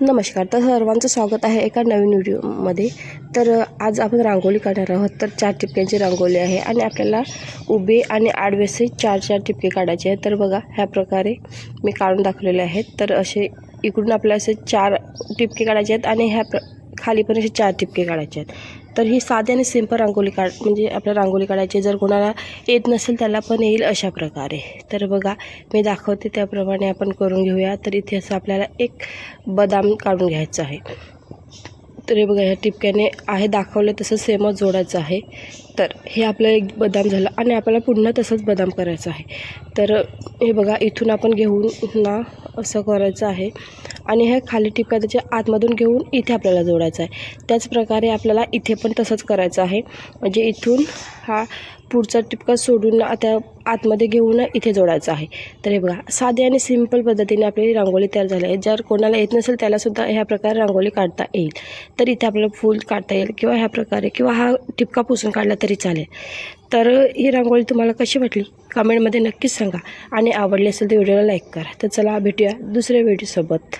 नमस्कार तर सर्वांचं स्वागत आहे एका नवीन व्हिडिओमध्ये. तर आज आपण रांगोळी काढणार आहोत. तर चार टिपक्यांची रांगोळी आहे आणि आपल्याला उभे आणि आडवेसे चार चार टिपके काढायचे आहेत. तर बघा ह्या प्रकारे मी काढून दाखवलेले आहेत. तर असे इकडून आपल्याला असे चार टिपके काढायचे आहेत आणि ह्या प्र खाली पण असे चार टिपके काढायचे आहेत. तर ही साधी आणि सिंपल रांगोळी काढ म्हणजे आपल्याला रांगोळी काढायची. जर कोणाला येत नसेल त्याला पण येईल अशा प्रकारे. तर बघा मी दाखवते त्याप्रमाणे आपण करून घेऊया. तर इथे असं आपल्याला एक बदाम काढून घ्यायचं आहे. तर हे बघा ह्या टिपक्याने आहे दाखवलं तसं सेमच जोडायचं आहे. तर हे आपलं एक बदाम झालं आणि आपल्याला पुन्हा तसंच बदाम करायचं आहे. तर हे बघा इथून आपण घेऊन ना असं करायचं आहे. आणि हे खाली ठिपका त्याच्या आतमधून घेऊन इथे आपल्याला जोडायचं आहे. त्याचप्रकारे आपल्याला इथे पण तसंच करायचं आहे. म्हणजे इथून हा पुढचा टिपका सोडून त्या आतमध्ये घेऊन इथे जोडायचा आहे. तर हे बघा साधे आणि सिंपल पद्धतीने आपली रांगोळी तयार झाली आहे. जर कोणाला येत नसेल त्यालासुद्धा ह्या प्रकारे रांगोळी काढता येईल. तर इथे आपल्याला फूल काढता येईल किंवा ह्या प्रकारे किंवा हा टिपका पुसून काढला तरी चालेल. तर ही रांगोळी तुम्हाला कशी वाटली? कमेंटमध्ये नक्कीच सांगा. आणि आवडली असेल तर व्हिडिओला लाईक करा. तर चला भेटूया दुसऱ्या व्हिडिओसोबत.